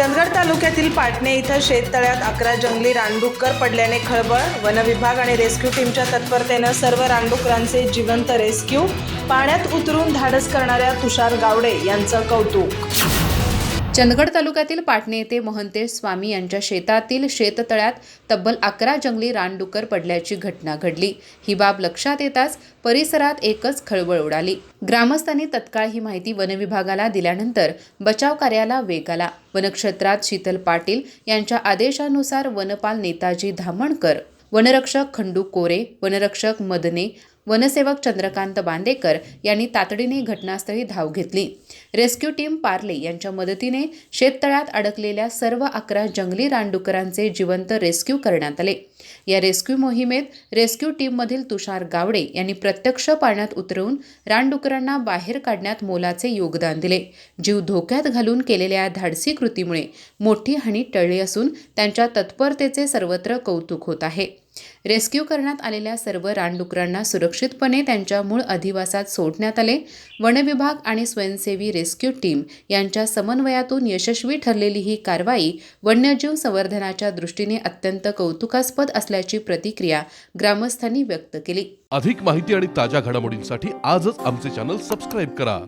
चंदगड तालुक्यातील पाटणे इथं शेततळ्यात अकरा जंगली रानडुक्कर पडल्याने खळबळ. वनविभाग आणि रेस्क्यू टीमच्या तत्परतेनं सर्व रानडुकरांचे जिवंत रेस्क्यू पाण्यात उतरून धाडस करणाऱ्या तुषार गावडे यांचं कौतुक. चंदगड तालुक्यातील पाटणे येथे महंतेश स्वामी यांच्या शेतातील शेततळ्यात तब्बल अकरा जंगली रानडुकर पडल्याची घटना घडली. ही बाब लक्षात येताच परिसरात एकच खळबळ उडाली. ग्रामस्थांनी तत्काळ ही माहिती वनविभागाला दिल्यानंतर बचाव कार्याला वेग आला. वनक्षेत्रात शीतल पाटील यांच्या आदेशानुसार वनपाल नेताजी धामणकर वनरक्षक खंडू कोरे वनरक्षक मदने वनसेवक चंद्रकांत बांदेकर यांनी तातडीने घटनास्थळी धाव घेतली. रेस्क्यू टीम पार्ले यांच्या मदतीने शेततळ्यात अडकलेल्या सर्व अकरा जंगली रानडुकरांचे जिवंत रेस्क्यू करण्यात आले. या रेस्क्यू मोहिमेत रेस्क्यू टीममधील तुषार गावडे यांनी प्रत्यक्ष पाण्यात उतरवून रानडुकरांना बाहेर काढण्यात मोलाचे योगदान दिले. जीव धोक्यात घालून केलेल्या या धाडसी कृतीमुळे मोठी हानी टळली असून त्यांच्या तत्परतेचे सर्वत्र कौतुक होत आहे. रेस्क्यू करण्यात आलेल्या सर्व रानडुकरांना सुरक्षितपणे त्यांच्या मूळ अधिवासात सोडण्यात आले. वनविभाग आणि स्वयंसेवी रेस्क्यू टीम यांच्या समन्वयातून यशस्वी ठरलेली ही कारवाई वन्यजीव संवर्धनाच्या दृष्टीने अत्यंत कौतुकास्पद असल्याची प्रतिक्रिया ग्रामस्थांनी व्यक्त केली. अधिक माहिती आणि ताज्या घडामोडींसाठी आजच आमचे चॅनल सबस्क्राईब करा.